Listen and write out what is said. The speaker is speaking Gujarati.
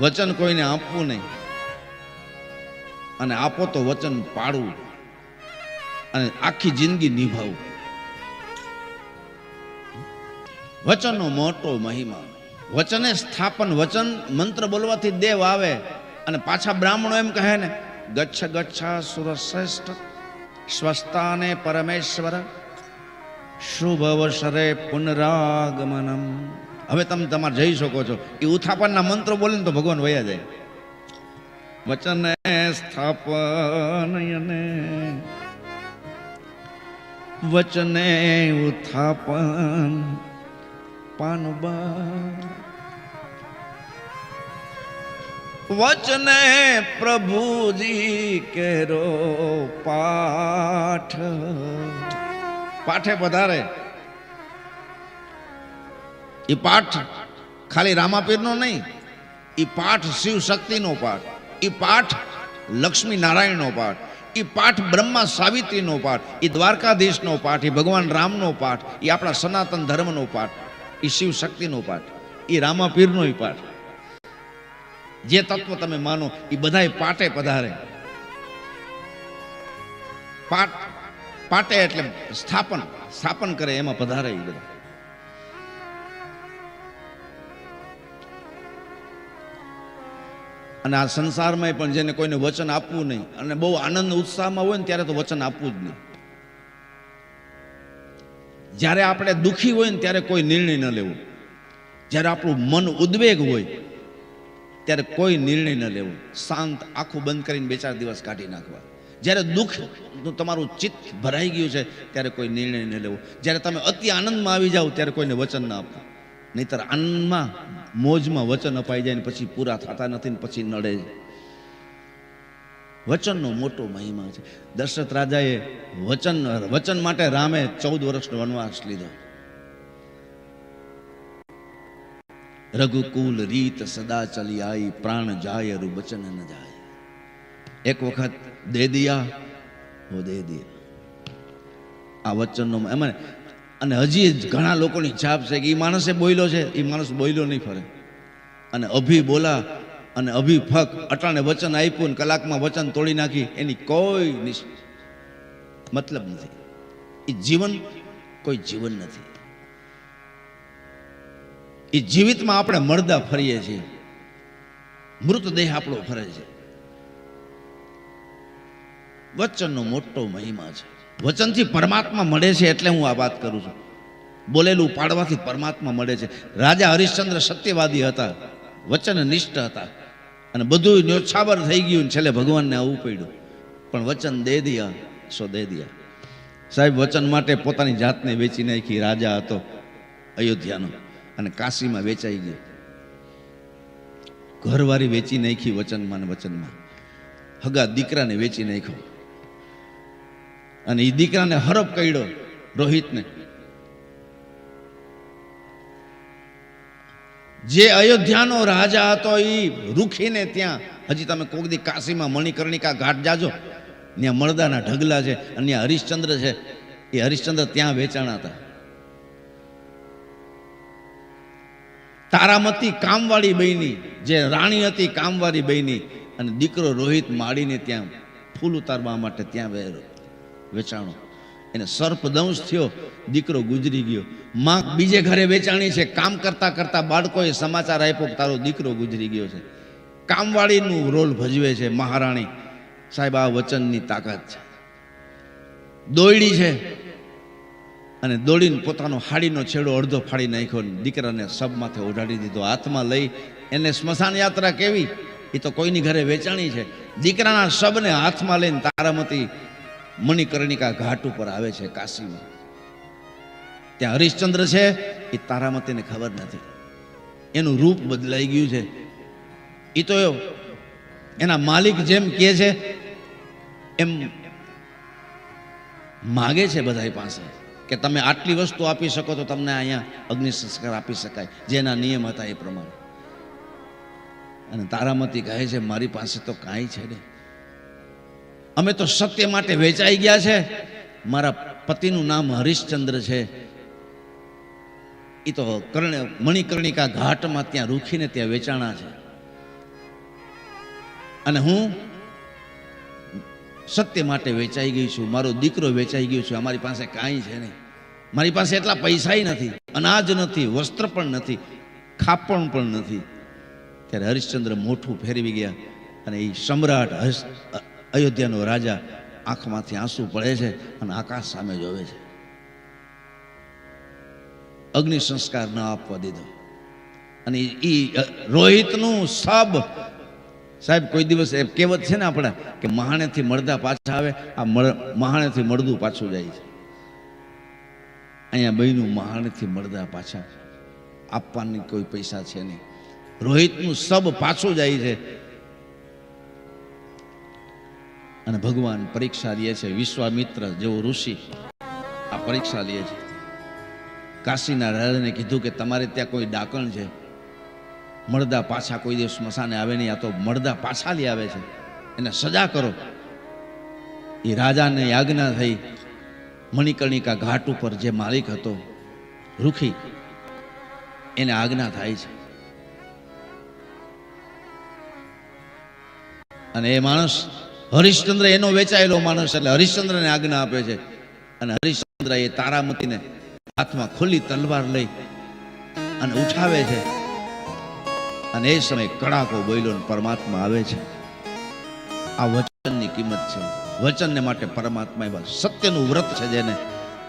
વચન કોઈને આપવું નહીં. અને આપો તો વચન પાડવું અને આખી જિંદગી નિભાવવું. વચનનો મોટો મહિમા. વચને સ્થાપન, વચન મંત્ર બોલવાથી દેવ આવે અને પાછા બ્રાહ્મણો એમ કહે ને, ગચ્છ, ગચ્છા સુરશ્રેષ્ઠ સ્વસ્તાને પરમેશ્વર, શુભ અવસરે પુનરાગમનમ. હવે તમે તમારે જઈ શકો છો. એ ઉથાપનના મંત્રો બોલે ને તો ભગવાન વયા જાય. વચને સ્થાપન અને વચને ઉથાપન પાનબાર વચને પ્રભુજી કેરો પાઠ. પાઠે પધારે. એ પાઠ ખાલી રામાપીરનો નહીં, એ પાઠ શિવ શક્તિનો પાઠ, એ પાઠ લક્ષ્મી નારાયણનો પાઠ, એ પાઠ બ્રહ્મા સાવિત્રીનો પાઠ, એ દ્વારકાધીશનો પાઠ, એ ભગવાન રામનો પાઠ, એ આપણા સનાતન ધર્મનો પાઠ, એ શિવ શક્તિનો પાઠ, એ રામાપીરનો પાઠ. જે તત્વ તમે માનો, એ બધાય પાટે પધારે. પાટ, પાટે એટલે સ્થાપન સ્થાપન કરે એમાં પધારે એ બધા. અને આ સંસારમાં પણ જેને કોઈને વચન આપવું નહીં, અને બહુ આનંદ ઉત્સાહમાં હોય ને ત્યારે તો વચન આપવું જ નહીં. જ્યારે આપણે દુઃખી હોય ને ત્યારે કોઈ નિર્ણય ન લેવો. જ્યારે આપણું મન ઉદ્વેગ હોય, ત્યારે કોઈ નિર્ણય ન લેવો. શાંત આખું બંધ કરીને બે ચાર દિવસ કાઢી નાખવા. જ્યારે દુઃખ તમારું ચિત્ત ભરાઈ ગયું છે, ત્યારે કોઈ નિર્ણય ન લેવો. જ્યારે તમે અતિ આનંદમાં આવી જાઓ, ત્યારે કોઈને વચન ન આપવું નહીતર આનંદમાં મોજમાં વચન અપાઈ જાય ને પછી પૂરા થતા નથી ને પછી નડે. વચનનો મોટો મહિમા છે. દશરથ રાજાએ વચન વચન માટે રામે ચૌદ વર્ષનો વનવાસ લીધો. રઘુકુલ રીત સદા ચલી આઈ, પ્રાણ જાય રુ વચન ન જાય. એક વખત દે દિયા, હો દે દિયા. આ વચનનો એમાં અને હજી ઘણા લોકોની છાપ છે કે એ માણસે બોલ્યો છે એ માણસ બોલ્યો નહીં ફરે. અને અભી બોલા અને અભી ફક, અટાણે વચન આપ્યું કલાકમાં વચન તોડી નાખી. એની કોઈ મતલબ નથી. એ જીવન કોઈ જીવન નથી. એ જીવિતમાં આપણે મળદા ફરીએ છીએ. મૃતદેહ આપણો ફરે છે. વચનનો મોટો મહિમા છે. વચનથી પરમાત્મા મળે છે એટલે હું આ વાત કરું છું. બોલેલું પાડવાથી પરમાત્મા મળે છે. રાજા હરિશ્ચંદ્ર સત્યવાદી હતા. વચન નિષ્ઠ હતા. અને બધું ન્યોછાબર થઈ ગયું ને છેલ્લે ભગવાનને આવવું પડ્યું. પણ વચન દે દિયા સો દે દિયા. સાહેબ, વચન માટે પોતાની જાતને વેચી નાખી રાજા હતો અયોધ્યાનો અને કાશીમાં વેચાઈ ગયો. ઘરવાળી વેચી નાખી વચનમાં ને વચનમાં. હગા દીકરાને વેચી નાખ્યો. અને એ દીકરાને હરપ કર્યો રોહિતને. જે અયોધ્યાનો રાજા હતો એ રૂખીને ત્યાં, હજી તમે કોક દી કાશીમાં મણિકર્ણિકા ઘાટ જાજો. ત્યાં મળદાના ઢગલા છે અને ત્યાં હરિશ્ચંદ્ર છે. એ હરિશ્ચંદ્ર ત્યાં વેચાણા હતા. તારામતી કામવાળી બહેની જે રાણી હતી કામવાળી બહેની અને દીકરો રોહિત માડીને ત્યાં ફૂલ ઉતારવા માટે ત્યાં વેચાણો. એને સર્પદંશ થયો, દીકરો ગુજરી ગયો. માં બીજે ઘરે વેચાણી છે, કામ કરતા કરતા બાળકોએ સમાચાર આપ્યો કે તારો દીકરો ગુજરી ગયો છે. કામવાળીનું રોલ ભજવે છે મહારાણી. સાહેબ, આ વચનની તાકાત છે. દોયડી છે અને દોડીને પોતાનો હાડીનો છેડો અડધો ફાડી નાખ્યો દીકરાને સબ માથે ઓઢાડી દીધો. હાથમાં લઈ એને સ્મશાન યાત્રા કેવી? એ તો કોઈની ઘરે વેચાણી છે. દીકરાના શબને હાથમાં લઈને તારામતી મણિકર્ણિકા ઘાટ ઉપર આવે છે કાશીમાં. ત્યાં હરિશ્ચંદ્ર છે, એ તારામતીને ખબર નથી. એનું રૂપ બદલાઈ ગયું છે. એ તો એના માલિક જેમ કહે છે, એમ માગે છે બધા પાસે કે તમે આટલી વસ્તુ આપી શકો તો તમને અહીંયા અગ્નિ સંસ્કાર આપી શકાય, જેના નિયમ હતા એ પ્રમાણે. અને તારામતી કહે છે, મારી પાસે તો કાંઈ છે નહીં. અમે તો સત્ય માટે વેચાઈ ગયા છે. મારા પતિનું નામ હરિશ્ચંદ્ર છે. એ તો કર્ણ મણિકર્ણિકા ઘાટમાં ત્યાં રૂખીને ત્યાં વેચાણા છે. અને હું સત્ય માટે વેચાઈ ગઈ છું. મારો દીકરો વેચાઈ ગયો છે. અમારી પાસે કાંઈ છે નહીં. મારી પાસે એટલા પૈસાય નથી. અનાજ નથી, વસ્ત્ર પણ નથી, ખાપણ પણ નથી. ત્યારે હરિશ્ચંદ્ર મોઠું ફેરવી ગયા અને એ સમ્રાટ અયોધ્યાનો રાજા આંખમાંથી આંસુ પડે છે અને આકાશ સામે જોવે છે. અગ્નિ સંસ્કાર ન આપવા દીધો. અને એ રોહિતનું સબ સાહેબ, કોઈ દિવસ એ કહેવત છે ને આપણે, કે મહાણેથી મળદા પાછા આવે, આ મહાણેથી મળદું પાછું જાય છે. અહીંયા બહેનું મહાણેથી મળદા પાછા, આપવાની કોઈ પૈસા છે નહીં. રોહિતનું સબ પાછું જાય છે. અને ભગવાન પરીક્ષા લે છે, વિશ્વામિત્ર જેવો ઋષિ આ પરીક્ષા લે છે. કાશીના રાજાને કીધું કે તમારે ત્યાં કોઈ ડાકણ છે. મળદા પાછા કોઈ દિવસ સ્મશાને આવે નહીં, આ તો મળદા પાછા લઈ આવે છે. એને સજા કરો. એ રાજાને આજ્ઞા થઈ, મણિકર્ણિકા ઘાટ ઉપર જે માલિક હતો, રૂખી, એને આજ્ઞા થાય છે. અને એ માણસ હરિશ્ચંદ્ર એનો વેચાયેલો માણસ એટલે હરિશ્ચંદ્રને આજ્ઞા આપે છે. અને હરિશ્ચંદ્ર એ તારામતીને હાથમાં ખુલ્લી તલવાર લઈ અને ઉઠાવે છે. અને એ સમયે કડાકો બોલ્યો ને પરમાત્મા આવે છે. આ વચનની કિંમત છે. વચનને માટે પરમાત્મા એવા સત્યનું વ્રત છે જેને